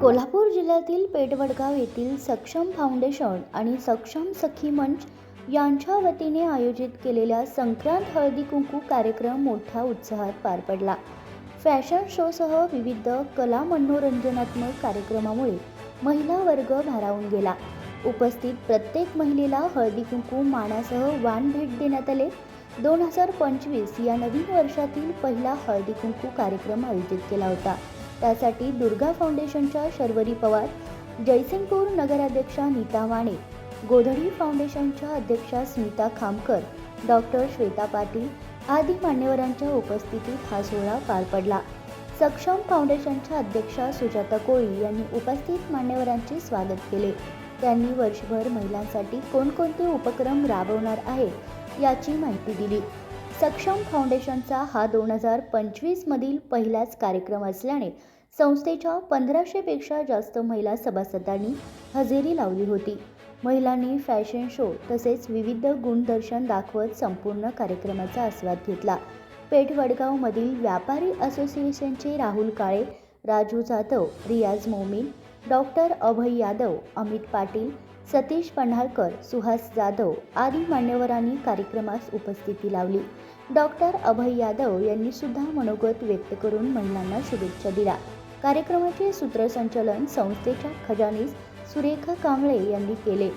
कोल्हापूर जिल्ह्यातील पेठवडगाव येथील सक्षम फाउंडेशन आणि सक्षम सखी मंच यांच्या वतीने आयोजित केलेल्या संक्रांत हळदी कुंकू कार्यक्रम मोठ्या उत्साहात पार पडला. फॅशन शोसह विविध कला मनोरंजनात्मक कार्यक्रमामुळे महिला वर्ग भारावून गेला. उपस्थित प्रत्येक महिलेला हळदी कुंकू मानासह वाण भेट देण्यात आले. दोन हजार पंचवीस या नवीन वर्षातील पहिला हळदी कुंकू कार्यक्रम आयोजित केला होता. त्यासाठी दुर्गा फाउंडेशनच्या शर्वरी पवार जयसिंगपूर नगराध्यक्षा नीता वाणे गोधडी फाउंडेशनच्या अध्यक्षा स्मिता खामकर डॉक्टर श्वेता पाटील आदी मान्यवरांच्या उपस्थितीत हा सोहळा पार पडला. सक्षम फाउंडेशनच्या अध्यक्षा सुजाता कोळी यांनी उपस्थित मान्यवरांचे स्वागत केले. त्यांनी वर्षभर महिलांसाठी कोणकोणते उपक्रम राबवणार आहेत याची माहिती दिली. सक्षम फाउंडेशनचा हा दोन हजार पंचवीसमधील पहिलाच कार्यक्रम असल्याने संस्थेच्या पंधराशेपेक्षा जास्त महिला सभासदांनी हजेरी लावली होती. महिलांनी फॅशन शो तसेच विविध गुणदर्शन दाखवत संपूर्ण कार्यक्रमाचा आस्वाद घेतला. पेठ वडगावमधील व्यापारी असोसिएशनचे राहुल काळे राजू जाधव रियाज मोमीन डॉक्टर अभय यादव अमित पाटील सतीश पन्हाळकर सुहास जाधव आदी मान्यवरांनी कार्यक्रमास उपस्थिती लावली. डॉक्टर अभय यादव यांनी सुद्धा मनोगत व्यक्त करून महिलांना शुभेच्छा दिल्या. कार्यक्रमाचे सूत्रसंचलन संस्थेच्या खजानीस सुरेखा कांबळे यांनी केले.